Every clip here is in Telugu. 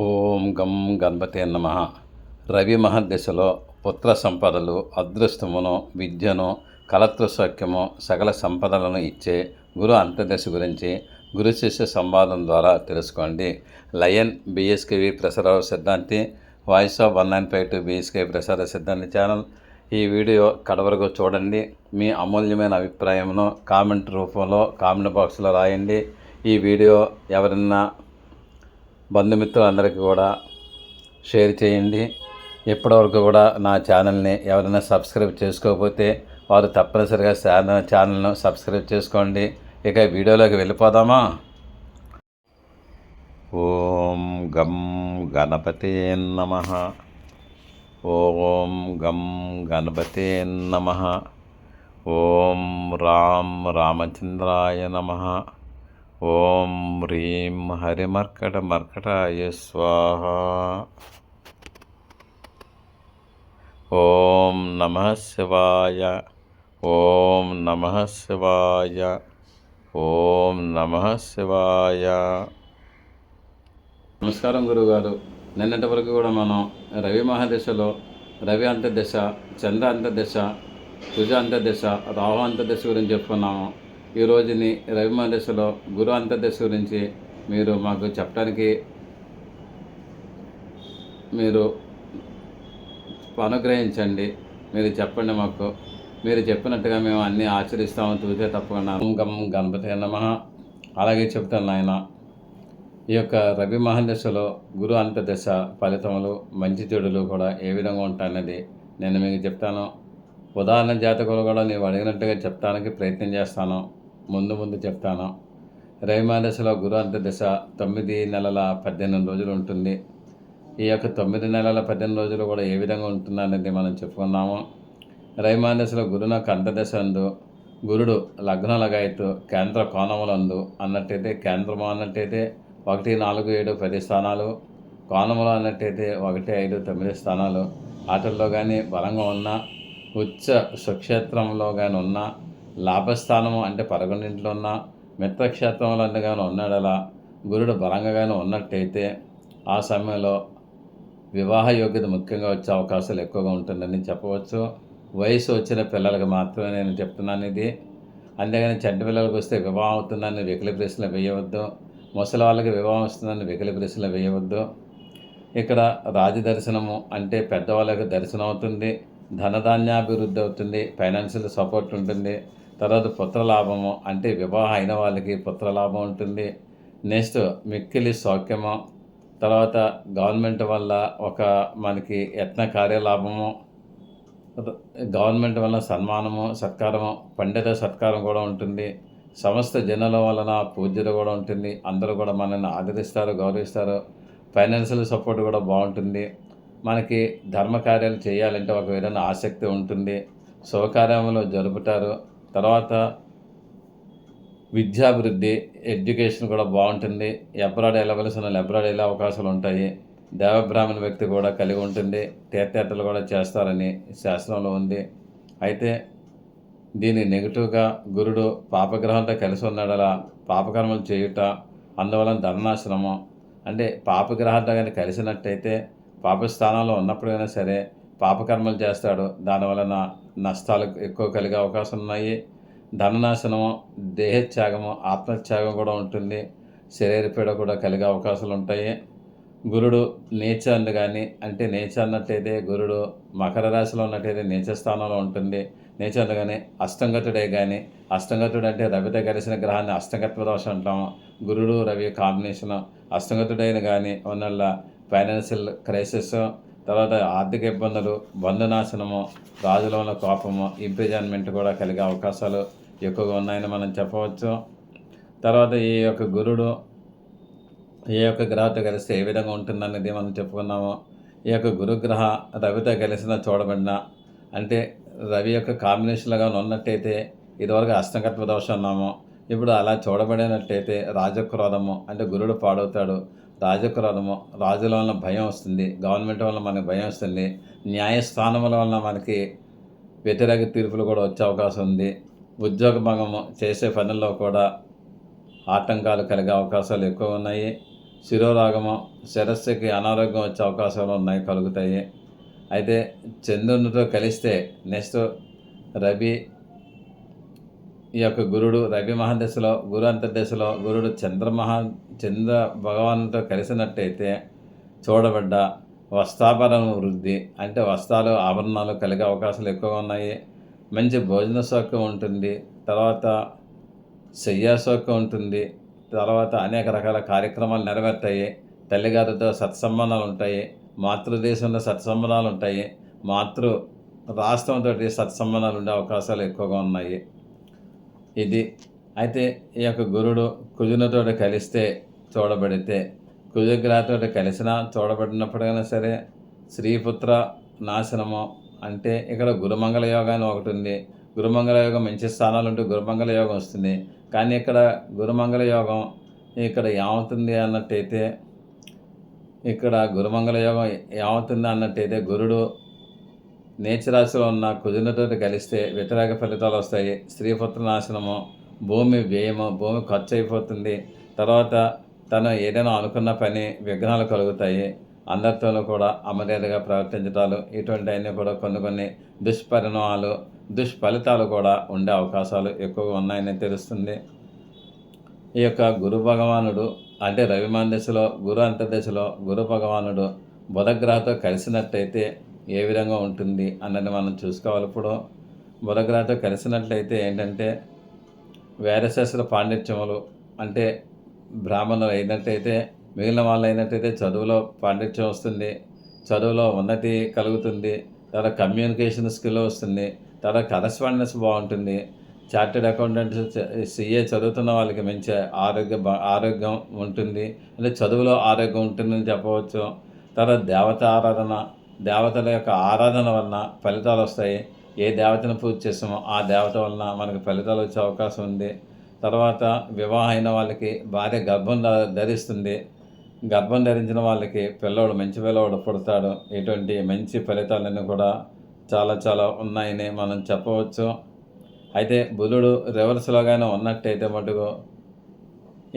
ఓం గం గణపతే నమ. రవి మహర్దశలో పుత్ర సంపదలు అదృష్టమును విద్యను కలత్వ సౌఖ్యము సకల సంపదలను ఇచ్చే గురు అంతర్దశ గురించి గురు శిష్య సంవాదం ద్వారా తెలుసుకోండి. లయన్ బిఎస్కేవి ప్రసార Siddhanti voice of one nine five two BSK ప్రసార సిద్ధాంతి ఛానల్. ఈ వీడియో కడవరకు చూడండి. మీ అమూల్యమైన అభిప్రాయమును కామెంట్ రూపంలో కామెంట్ బాక్స్లో రాయండి. ఈ వీడియో ఎవరన్నా బంధుమిత్రులందరికీ కూడా షేర్ చేయండి. ఇప్పటివరకు కూడా నా ఛానల్ని ఎవరైనా సబ్స్క్రైబ్ చేసుకోకపోతే వారు తప్పనిసరిగా ఛానల్ ఛానల్ను సబ్స్క్రైబ్ చేసుకోండి. ఇక వీడియోలోకి వెళ్ళిపోదామా? ఓం గం గణపతే నమ. ఓం గం గణపతే నమ. ఓం రామ్ రామచంద్రాయ నమ. ఓం హ్రీం హరిమర్కట మర్కటాయ స్వాహ. ఓం నమ శివాయ. ఓం నమ శివాయ. ఓం నమ శివాయ. నమస్కారం గురుగారు. నిన్నటి వరకు కూడా మనం రవి మహాదశలో రవి అంతర్దశ చంద్ర అంతర్దశ కుజ అంతర్దశ రాహు అంతర్దశ గురించి చెప్పుకున్నాము. ఈ రోజుని రవి మహాదశలో గురు అంతర్దశ గురించి మీరు మాకు చెప్పడానికి మీరు అనుగ్రహించండి. మీరు చెప్పండి మాకు. మీరు చెప్పినట్టుగా మేము అన్నీ ఆచరిస్తాము. చూసే తప్పకుండా. ఓం గం గణపతి నమ. అలాగే చెప్తాను నాయన ఈ యొక్క రవి మహాదశలో గురు అంతర్దశ ఫలితములు మంచి చెడులు కూడా ఏ విధంగా ఉంటాయన్నది నేను మీకు చెప్తాను. ఉదాహరణ జాతకులు కూడా నీవు అడిగినట్టుగా చెప్తానికి ప్రయత్నం చేస్తాను. ముందు ముందు చెప్తాను. రవి గురు అంతర్దశ తొమ్మిది నెలల పద్దెనిమిది రోజులు ఉంటుంది. ఈ యొక్క తొమ్మిది నెలల పద్దెనిమిది రోజులు కూడా ఏ విధంగా ఉంటుందనేది మనం చెప్పుకున్నాము. రైమాందశలో గురునకు అంతర్దశ అందు గురుడు లగ్నలగాయతు కేంద్ర కోణములందు అన్నట్టయితే కేంద్రము అన్నట్టయితే ఒకటి నాలుగు ఏడు పది స్థానాలు. కోణములు అన్నట్టయితే ఒకటి ఐదు తొమ్మిది స్థానాలు. ఆటల్లో కానీ బలంగా ఉన్న ఉచ్చ సుక్షేత్రంలో కానీ ఉన్న లాభస్థానము అంటే పదకొండింట్లో ఉన్న మిత్రక్షేత్రంలో కానీ ఉన్నాడలా గురుడు బలంగాగానే ఉన్నట్టయితే ఆ సమయంలో వివాహ యోగ్యత ముఖ్యంగా వచ్చే అవకాశాలు ఎక్కువగా ఉంటుందని చెప్పవచ్చు. వయసు వచ్చిన పిల్లలకు మాత్రమే నేను చెప్తున్నాను ఇది. అంతేగాని చెడ్డ పిల్లలకు వస్తే వివాహం అవుతుందని వెకిలి ప్రశ్నలు వేయవద్దు. ముసలి వాళ్ళకి వివాహం వస్తుందని వెకిలి ప్రశ్నలు వేయవద్దు. ఇక్కడ రాజదర్శనము అంటే పెద్దవాళ్ళకి దర్శనం అవుతుంది ధనధాన్యాభివృద్ధి అవుతుంది ఫైనాన్షియల్ సపోర్ట్ ఉంటుంది తర్వాత పుత్రలాభము అంటే వివాహం అయిన వాళ్ళకి పుత్రలాభం ఉంటుంది. నెక్స్ట్ మిక్కిలి సౌఖ్యము. తర్వాత గవర్నమెంట్ వల్ల ఒక మనకి యత్న కార్యలాభము. గవర్నమెంట్ వల్ల సన్మానము సత్కారము పండిత సత్కారం కూడా ఉంటుంది. సమస్త జనుల వలన పూజ్యత కూడా ఉంటుంది. అందరూ కూడా మనల్ని ఆదరిస్తారు గౌరవిస్తారు. ఫైనాన్షియల్ సపోర్ట్ కూడా బాగుంటుంది. మనకి ధర్మ కార్యాలు చేయాలంటే ఒక విధంగా ఆసక్తి ఉంటుంది. శుభకార్యములు జరుపుతారు. తర్వాత విద్యాభివృద్ధి ఎడ్యుకేషన్ కూడా బాగుంటుంది. ఎబ్రాడ్ వెళ్ళవలసిన ఎబ్రాడ్ వెళ్ళే అవకాశాలు ఉంటాయి. దేవబ్రాహ్మణ వ్యక్తి కూడా కలిగి ఉంటుంది. తీర్థయాత్రలు కూడా చేస్తారని శాస్త్రంలో ఉంది. అయితే దీని నెగిటివ్గా గురుడు పాపగ్రహంతో కలిసి ఉన్నాడలా పాపకర్మలు చేయుట అందువలన ధర్నాశ్రమం అంటే పాపగ్రహాలతో కానీ కలిసినట్టయితే పాపస్థానంలో ఉన్నప్పుడైనా సరే పాపకర్మలు చేస్తాడు. దానివలన నష్టాలు ఎక్కువ కలిగే అవకాశం ఉన్నాయి. ధననాశనము దేహత్యాగము ఆత్మత్యాగం కూడా ఉంటుంది. శరీర పీడ కూడా కలిగే అవకాశాలు ఉంటాయి. గురుడు నేచ కానీ అంటే నేచ అన్నట్టయితే గురుడు మకర రాశిలో ఉన్నట్టయితే నేచ స్థానంలో ఉంటుంది. నేచ కానీ అష్టంగతుడే కానీ అష్టంగతుడు అంటే రవితో కలిసిన గ్రహాన్ని అష్టంగత్వ దోషం అంటాము గురుడు రవి కాంబినేషన్ అష్టంగతుడైన కానీ ఉన్నల్ల ఫైనాన్షియల్ క్రైసిస్ తర్వాత ఆర్థిక ఇబ్బందులు బంధునాశనము రాజులంలో కోపము ఇంప్రిజన్మెంట్ కూడా కలిగే అవకాశాలు ఎక్కువగా ఉన్నాయని మనం చెప్పవచ్చు. తర్వాత ఈ యొక్క గురుడు ఏ యొక్క గ్రహతో కలిస్తే ఏ విధంగా ఉంటుందనేది మనం చెప్పుకున్నాము. ఈ యొక్క గురుగ్రహ రవితో కలిసిన చూడబడిన అంటే రవి యొక్క కాంబినేషన్లుగా ఉన్నట్టయితే ఇదివరకు అష్టంగత్వ దోషం ఉన్నాము ఇప్పుడు అలా చూడబడినట్టయితే రాజక్రోధము అంటే గురుడు పాడవుతాడు. రాజక్రోధము రాజుల వలన భయం వస్తుంది గవర్నమెంట్ వల్ల మనకి భయం వస్తుంది న్యాయస్థానముల వలన మనకి వ్యతిరేక తీర్పులు కూడా వచ్చే అవకాశం ఉంది. ఉద్యోగ భంగము చేసే పనుల్లో కూడా ఆటంకాలు కలిగే అవకాశాలు ఎక్కువ ఉన్నాయి. శిరోరాగము శిరస్సుకి అనారోగ్యం వచ్చే అవకాశాలు ఉన్నాయి కలుగుతాయి. అయితే చంద్రునితో కలిస్తే నెక్స్ట్ రవి ఈ యొక్క గురుడు రవి మహాదశలో గురు అంతర్దశలో గురుడు చంద్రమహా చంద్ర భగవానుతో కలిసినట్టయితే చూడబడ్డ వస్త్రాభరణ వృద్ధి అంటే వస్త్రాలు ఆభరణాలు కలిగే అవకాశాలు ఎక్కువగా ఉన్నాయి. మంచి భోజన సౌక్యం ఉంటుంది. తర్వాత శయ్యా సౌక్యం ఉంటుంది. తర్వాత అనేక రకాల కార్యక్రమాలు నెరవేర్తాయి. తల్లిగారితో సత్సంబంధాలు ఉంటాయి. మాతృదేశంలో సత్సంబంధాలు ఉంటాయి. మాతృ రాష్ట్రంతో సత్సంబంధాలు ఉండే అవకాశాలు ఎక్కువగా ఉన్నాయి. ఇది. అయితే ఈ యొక్క గురుడు కుజునతో కలిస్తే చూడబడితే కుజగ్రహతో కలిసినా చూడబడినప్పుడైనా సరే శ్రీపుత్ర నాశనము అంటే ఇక్కడ గురుమంగళ యోగా అని ఒకటి ఉంది. గురుమంగళ యోగం మంచి స్థానాలు ఉంటే గురుమంగళ యోగం వస్తుంది. కానీ ఇక్కడ గురుమంగళ యోగం ఇక్కడ ఏమవుతుంది అన్నట్టయితే ఇక్కడ గురుమంగళ యోగం ఏమవుతుంది అన్నట్టయితే గురుడు నేచరాశిలో ఉన్న కుజునితో కలిస్తే వ్యతిరేక ఫలితాలు వస్తాయి. స్త్రీపుత్ర నాశనము భూమి వ్యయము భూమి ఖర్చు అయిపోతుంది తర్వాత తను ఏదైనా అనుకున్న పని విఘ్నాలు కలుగుతాయి. అందరితోనూ కూడా అమర్యాదగా ప్రవర్తించడాలు ఇటువంటివన్నీ కూడా కొన్ని కొన్ని దుష్పరిణామాలు దుష్ఫలితాలు కూడా ఉండే అవకాశాలు ఎక్కువగా ఉన్నాయని తెలుస్తుంది. ఈ యొక్క గురు భగవానుడు అంటే రవిమాన్ దశలో గురు అంతర్దశలో గురు భగవానుడు బుధగ్రహతో కలిసినట్టయితే ఏ విధంగా ఉంటుంది అన్నది మనం చూసుకోవాలి. ఇప్పుడు బుధగ్రహంతో కలిసినట్లయితే ఏంటంటే వేదశాస్త్ర పాండిత్యములు అంటే బ్రాహ్మణులు అయినట్టయితే మిగిలిన వాళ్ళు అయినట్టయితే చదువులో పాండిత్యం వస్తుంది చదువులో ఉన్నతి కలుగుతుంది తర్వాత కమ్యూనికేషన్ స్కిల్ వస్తుంది తర్వాత కరస్పాండెన్స్ బాగుంటుంది చార్టెడ్ అకౌంటెంట్స్ సిఏ చదువుతున్న వాళ్ళకి మంచి ఆరోగ్య ఆరోగ్యం ఉంటుంది అంటే చదువులో ఆరోగ్యం ఉంటుందని చెప్పవచ్చు తర్వాత దేవత ఆరాధన దేవతల యొక్క ఆరాధన వలన ఫలితాలు వస్తాయి. ఏ దేవతను పూజ చేస్తామో ఆ దేవత వలన మనకు ఫలితాలు వచ్చే అవకాశం ఉంది. తర్వాత వివాహం అయిన వాళ్ళకి భార్య గర్భం ధరిస్తుంది. గర్భం ధరించిన వాళ్ళకి పిల్లవాడు మంచి పిల్లవాడు పుడతాడు. ఇటువంటి మంచి ఫలితాలన్నీ కూడా చాలా చాలా ఉన్నాయని మనం చెప్పవచ్చు. అయితే బుధుడు రివర్స్లోగానే ఉన్నట్టయితే మటుకు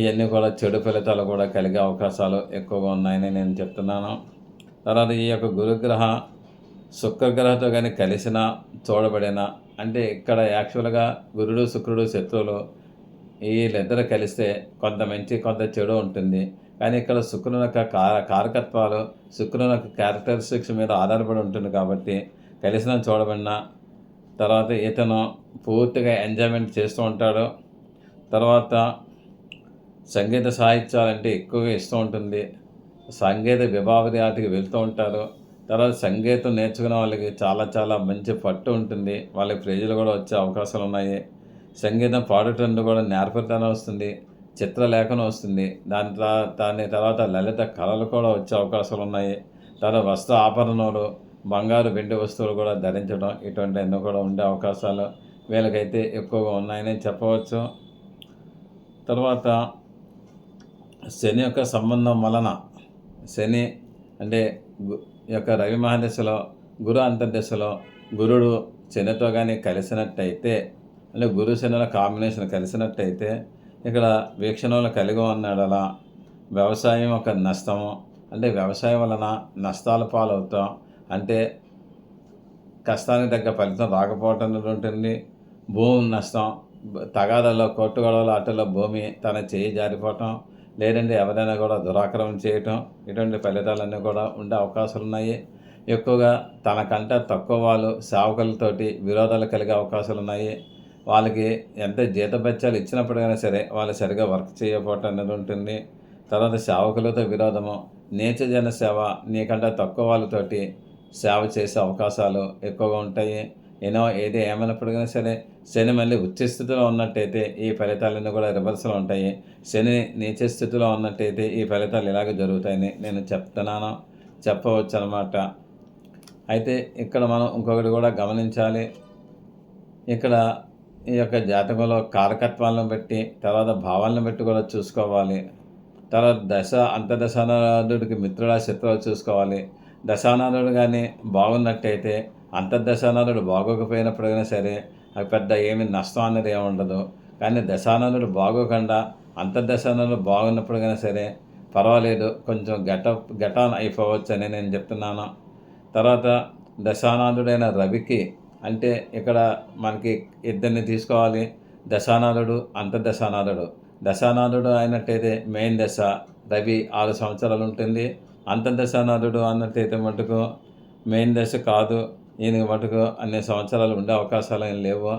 ఇవన్నీ కూడా చెడు ఫలితాలు కూడా కలిగే అవకాశాలు ఎక్కువగా ఉన్నాయని నేను చెప్తున్నాను. తర్వాత ఈ యొక్క గురుగ్రహ శుక్రగ్రహంతో కానీ కలిసిన చూడబడిన అంటే ఇక్కడ యాక్చువల్గా గురుడు శుక్రుడు శత్రువులు వీళ్ళిద్దరు కలిస్తే కొంత మంచి కొంత చెడు ఉంటుంది. కానీ ఇక్కడ శుక్రుని యొక్క కార కారకత్వాలు శుక్రుని యొక్క క్యారెక్టరిస్టిక్స్ మీద ఆధారపడి ఉంటుంది కాబట్టి కలిసిన చూడబడిన తర్వాత ఇతను పూర్తిగా ఎంజాయ్మెంట్ చేస్తూ ఉంటాడు. తర్వాత సంగీత సాహిత్యాలంటే ఎక్కువగా ఇష్టం ఉంటుంది. సంగీత విభావతి వెళ్తూ ఉంటారు. తర్వాత సంగీతం నేర్చుకునే వాళ్ళకి చాలా చాలా మంచి పట్టు ఉంటుంది. వాళ్ళకి ప్రైజులు కూడా వచ్చే అవకాశాలు ఉన్నాయి. సంగీతం పాడటం కూడా నేర్పరితనం వస్తుంది. చిత్రలేఖనం వస్తుంది. దాని దాని తర్వాత లలిత కళలు కూడా వచ్చే అవకాశాలు ఉన్నాయి. తర్వాత వస్త్ర ఆభరణాలు బంగారు వెండి వస్తువులు కూడా ధరించడం ఇటువంటి ఎన్నో కూడా ఉండే అవకాశాలు వీళ్ళకైతే ఎక్కువగా ఉన్నాయని చెప్పవచ్చు. తర్వాత శని యొక్క సంబంధం వలన శని అంటే యొక్క రవి మహాదశలో గురు అంతర్దశలో గురుడు శనితో కానీ కలిసినట్టయితే అంటే గురు శనుల కాంబినేషన్ కలిసినట్టయితే ఇక్కడ వీక్షణలు కలిగి ఉన్నాడు అలా. వ్యవసాయం ఒక నష్టము. అంటే వ్యవసాయం వలన నష్టాల పాలవుతాం. అంటే కష్టానికి తగ్గ ఫలితం రాకపోవటం ఉంటుంది భూమి నష్టం. తగాదాలో కొట్టుగొడవలు అటలో భూమి తన చేయి జారిపోవటం. లేదంటే ఎవరైనా కూడా దురాక్రమం చేయటం ఇటువంటి ఫలితాలన్నీ కూడా ఉండే అవకాశాలు ఉన్నాయి ఎక్కువగా తనకంటే తక్కువ వాళ్ళు సేవకులతోటి విరోధాలు కలిగే అవకాశాలు ఉన్నాయి వాళ్ళకి ఎంత జీతబత్యాలు ఇచ్చినప్పటికైనా సరే వాళ్ళు సరిగా వర్క్ చేయకపోవటం అనేది ఉంటుంది. తర్వాత సేవకులతో విరోధము నేచజన సేవ నీకంటే తక్కువ వాళ్ళతోటి సేవ చేసే అవకాశాలు ఎక్కువగా ఉంటాయి. ఎన్నో ఏది ఏమైనప్పటికైనా సరే శని మళ్ళీ ఉచ్చ స్థితిలో ఉన్నట్టయితే ఈ ఫలితాలన్నీ కూడా రివర్సల్ ఉంటాయి. శని నీచ స్థితిలో ఉన్నట్టయితే ఈ ఫలితాలు ఇలాగ జరుగుతాయని నేను చెప్తున్నాను. చెప్పవచ్చు అనమాట అయితే ఇక్కడ మనం ఇంకొకటి కూడా గమనించాలి. ఇక్కడ ఈ యొక్క జాతకంలో కారకత్వాలను బట్టి తర్వాత భావాలను బట్టి కూడా చూసుకోవాలి. తర్వాత దశ అంతర్దశానాథుడికి మిత్రుడా శత్రువు చూసుకోవాలి. దశానాథుడు కానీ బాగున్నట్టయితే అంతర్దశానాథుడు బాగోకపోయినప్పుడైనా సరే అది పెద్ద ఏమి నష్టం అనేది ఏమి ఉండదు. కానీ దశానందుడు బాగోకుండా అంతర్దశానందుడు బాగున్నప్పుడు సరే పర్వాలేదు కొంచెం గెటప్ గెటాన్ అయిపోవచ్చు అని నేను చెప్తున్నాను. తర్వాత దశానాథుడైన రవికి అంటే ఇక్కడ మనకి ఇద్దరిని తీసుకోవాలి. దశానాథుడు అంతర్దశానాథుడు. దశానాథుడు అయినట్టయితే మెయిన్ దశ రవి ఆరు సంవత్సరాలు ఉంటుంది. అంతర్దశానాథుడు అన్నట్టయితే మటుకు మెయిన్ దశ కాదు. ఈయన మటుకు అన్ని సంవత్సరాలు ఉండే అవకాశాలు ఏం లేవు.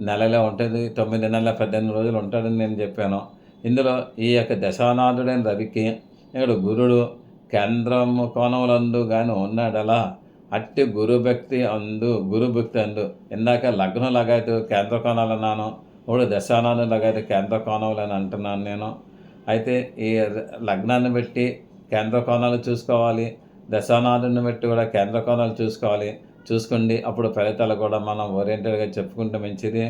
నెలలే ఉంటుంది. తొమ్మిది నెలల పద్దెనిమిది రోజులు ఉంటాడని నేను చెప్పాను. ఇందులో ఈ యొక్క దశానాథుడైన రవికి ఇక్కడ గురుడు కేంద్రము కోణములందు కానీ ఉన్నాడలా. అట్టి గురుభక్తి అందు గురుభక్తి అందు. ఇందాక లగ్నం లగాయతు కేంద్ర కోణాలు అన్నాను. ఇప్పుడు దశానాథం లగాయతు కేంద్ర కోణములు అని అంటున్నాను నేను. అయితే ఈ లగ్నాన్ని బట్టి కేంద్ర కోణాలు చూసుకోవాలి. దశానాథుని బట్టి కూడా కేంద్ర కోణాలు చూసుకోవాలి. చూసుకోండి. అప్పుడు ఫలితాలు కూడా మనం ఓరియంటెడ్గా చెప్పుకుంటే మంచిది.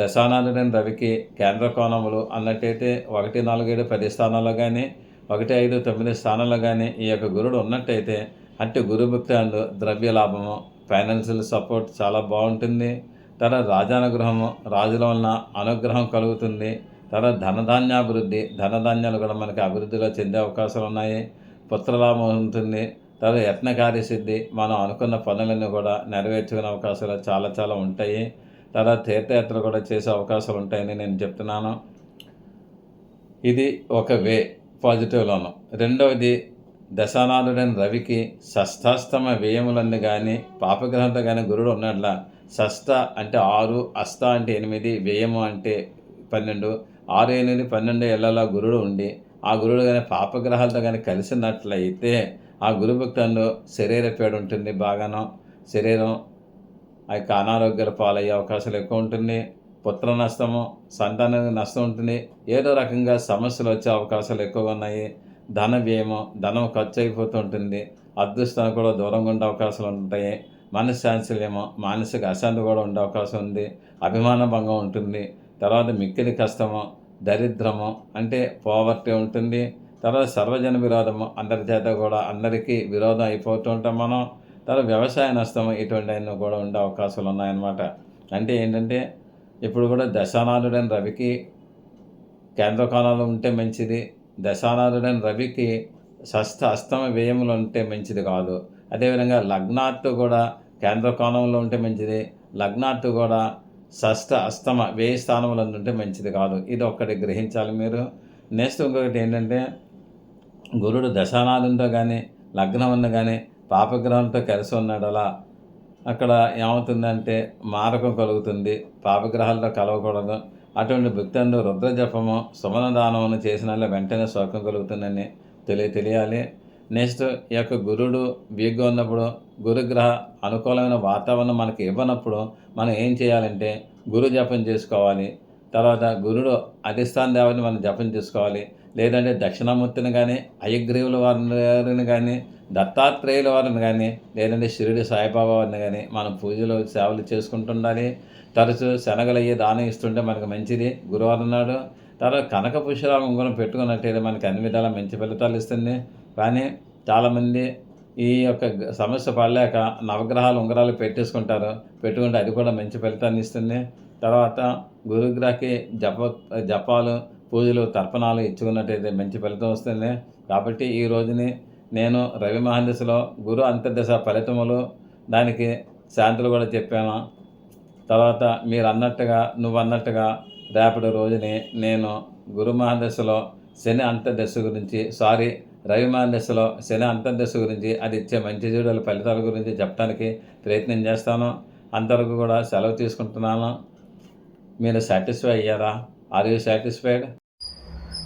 దశానాథుడైన రవికి కేంద్ర కోణములు అన్నట్టయితే ఒకటి నాలుగు ఏడు పది స్థానాల్లో కానీ ఒకటి ఐదు తొమ్మిది స్థానాల్లో కానీ ఈ యొక్క గురుడు ఉన్నట్టయితే అట్టి గురుభక్తి అండ్ ద్రవ్య లాభము ఫైనాన్షియల్ సపోర్ట్ చాలా బాగుంటుంది. తర్వాత రాజానుగ్రహము రాజుల వలన అనుగ్రహం కలుగుతుంది. తర్వాత ధనధాన్యాభివృద్ధి ధనధాన్యాలు కూడా మనకి అభివృద్ధిలో చెందే అవకాశాలు ఉన్నాయి. పుత్రలాభం ఉంటుంది. తర్వాత యత్న కార్యసిద్ధి మనం అనుకున్న పనులన్నీ కూడా నెరవేర్చుకునే అవకాశాలు చాలా చాలా ఉంటాయి. తర్వాత తీర్థయాత్రలు కూడా చేసే అవకాశాలు ఉంటాయని నేను చెప్తున్నాను. ఇది ఒక వే పాజిటివ్లోను రెండవది దశానాథుడైన రవికి షష్టాస్తమ వ్యయములన్నీ కానీ పాపగ్రహంతో కానీ గురుడు ఉన్నట్ల షష్ట అంటే ఆరు అస్త అంటే ఎనిమిది వ్యయము అంటే పన్నెండు ఆరు ఎనిమిది పన్నెండు ఏళ్ళలో గురుడు ఉండి ఆ గురుడు కానీ పాపగ్రహాలతో కానీ కలిసినట్లయితే ఆ గురుభక్తంలో శరీర పేడ ఉంటుంది బాగాను. శరీరం ఆ యొక్క అనారోగ్యాల పాలయ్యే అవకాశాలు ఎక్కువ ఉంటుంది. పుత్ర నష్టము సంతాన నష్టం ఉంటుంది. ఏదో రకంగా సమస్యలు వచ్చే అవకాశాలు ఎక్కువగా ఉన్నాయి. ధన వ్యయము ధనం ఖర్చు అయిపోతుంటుంది అదృష్టానికి కూడా దూరంగా ఉండే అవకాశాలు ఉంటాయి. మనశ్శాంతిలేమో మానసిక అశాంతి కూడా ఉండే అవకాశం ఉంది. అభిమాన భంగం ఉంటుంది. తర్వాత మిక్కిలి కష్టము దరిద్రము అంటే పోవర్టీ ఉంటుంది. తర్వాత సర్వజన విరోధము అందరి చేత కూడా అందరికీ విరోధం అయిపోతుంటాం మనం. తర్వాత వ్యవసాయ నష్టం ఇటువంటివన్నీ కూడా ఉండే అవకాశాలు ఉన్నాయన్నమాట. అంటే ఏంటంటే ఇప్పుడు కూడా దశానాథుడైన రవికి కేంద్రకోణాలు ఉంటే మంచిది దశానాథుడైన రవికి షష్ఠ అష్టమ వ్యయములు ఉంటే మంచిది కాదు. అదేవిధంగా లగ్నాత్తు కూడా కేంద్రకోణంలో ఉంటే మంచిది లగ్నాత్తు కూడా షష్ఠ అష్టమ వ్యయ స్థానంలో ఉంటే మంచిది కాదు. ఇది ఒక్కటి గ్రహించాలి మీరు. నెక్స్ట్ ఇంకొకటి ఏంటంటే గురుడు దశానాథంతో కానీ లగ్నం ఉన్న కానీ పాపగ్రహంతో కలిసి ఉన్నాడు అలా. అక్కడ ఏమవుతుందంటే మారకం కలుగుతుంది పాపగ్రహాలతో కలవకూడదు. అటువంటి భక్తంలో రుద్ర జపము సుమన దానమును చేసిన వెంటనే శోకం కలుగుతుందని తెలియ తెలియాలి. నెక్స్ట్ ఈ యొక్క గురుడు వీక్గా ఉన్నప్పుడు గురుగ్రహ అనుకూలమైన వాతావరణం మనకి ఇవ్వనప్పుడు మనం ఏం చేయాలంటే గురు జపం చేసుకోవాలి. తర్వాత గురుడు అధిష్టాన దేవతని మనం జపం చేసుకోవాలి. లేదంటే దక్షిణామూర్తిని కానీ అయగ్రీవుల వారిని కానీ దత్తాత్రేయుల వారిని కానీ లేదంటే షిరిడి సాయిబాబా వారిని కానీ మనం పూజలు సేవలు చేసుకుంటుండాలి. తరచు శనగలయ్యి దానం ఇస్తుంటే మనకు మంచిది. గురువారం నాడు తర్వాత కనక పుష్పరాగ ఉంగరం పెట్టుకున్నట్టయితే మనకి అన్ని విధాల మంచి ఫలితాలు ఇస్తుంది. కానీ చాలామంది ఈ యొక్క సమస్య పడలేక నవగ్రహాలు ఉంగరాలు పెట్టేసుకుంటారు. పెట్టుకుంటే అది కూడా మంచి ఫలితాన్ని ఇస్తుంది. తర్వాత గురుగ్రహకి జప జపాలు పూజలు తర్పణాలు ఇచ్చుకున్నట్టయితే మంచి ఫలితం వస్తుంది కాబట్టి ఈ రోజుని నేను రవి మహందశలో గురు అంతర్దశ ఫలితములు దానికి శాంతులు కూడా చెప్పాను. తర్వాత మీరు అన్నట్టుగా నువ్వు అన్నట్టుగా రేపటి రోజుని నేను గురు మహాదశలో శని అంతర్దశ గురించి సారీ రవి మహాదశలో శని అంతర్దశ గురించి అది ఇచ్చే మంచి చెడుల ఫలితాల గురించి చెప్పడానికి ప్రయత్నం చేస్తాను. అంతవరకు కూడా సెలవు తీసుకుంటున్నాను. మీరు సాటిస్ఫై అయ్యారా? ఆర్ యూ సాటిస్ఫైడ్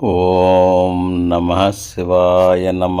ఓం నమ శివాయ నమ